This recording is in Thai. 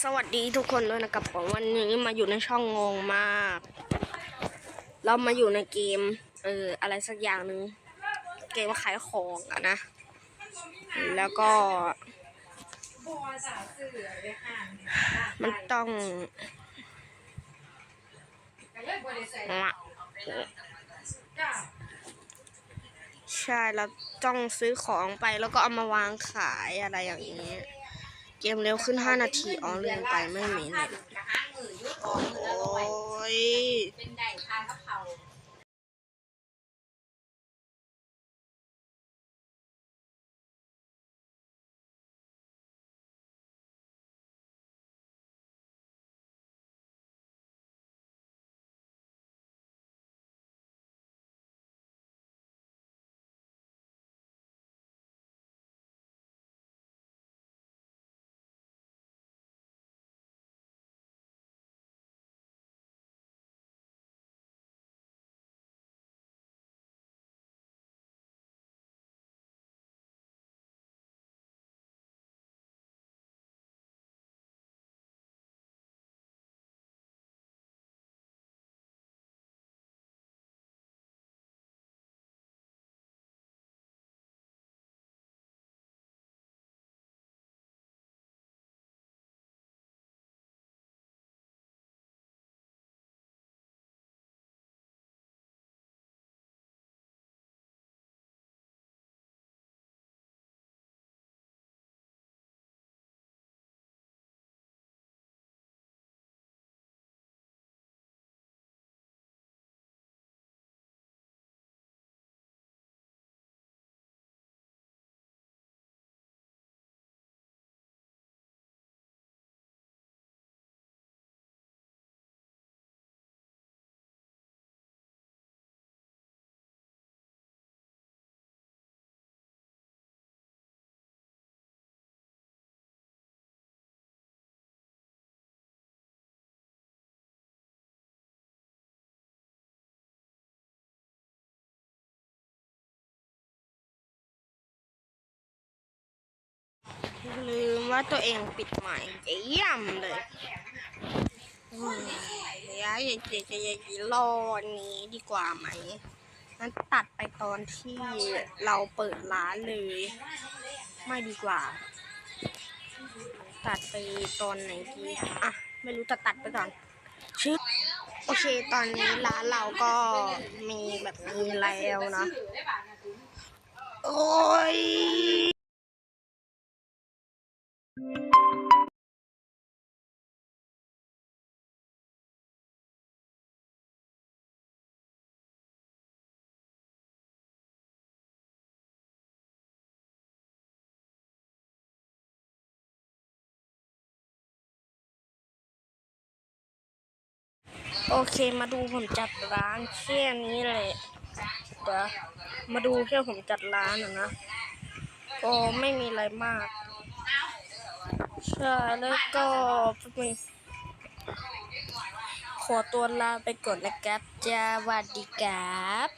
สวัสดีทุกคนด้วยนะครับผมวันนี้มาอยู่ในช่องงงมาก เรามาอยู่ในเกม เอออะไรสักอย่างหนึ่งเกมขายของอะนะ แล้วก็ มันต้องมาใช่เราต้องซื้อของไปแล้วก็เอามาวางขายอะไรอย่างนี้ เกมเร็วขึ้น 5 นาที อ๋อลืมไปไม่มีเน็ตโอ้ย ลืมว่าตัวเองปิดใหม่เยี่ยมเลยย้ายจะจะจะรออันนี้ดีกว่าไหมนั้นตัดไปตอนที่เราเปิดร้านเลย ไม่ดีกว่า ตัดไปตอนไหนดีอะ ไม่รู้จะตัดไปก่อนชึบโอเค ตอนนี้ร้านเราก็มีแบบนี้แล้วนะ โอ้ย โอเคมาดูผมจัดร้านแค่นี้เลยเดี๋ยวมาดูแค่ผมจัดร้านนะนะก็ไม่มีอะไรมาก ใช่แล้วก็เป็นขอตัวลาไปก่อนนะครับจ้าวัสดีครับ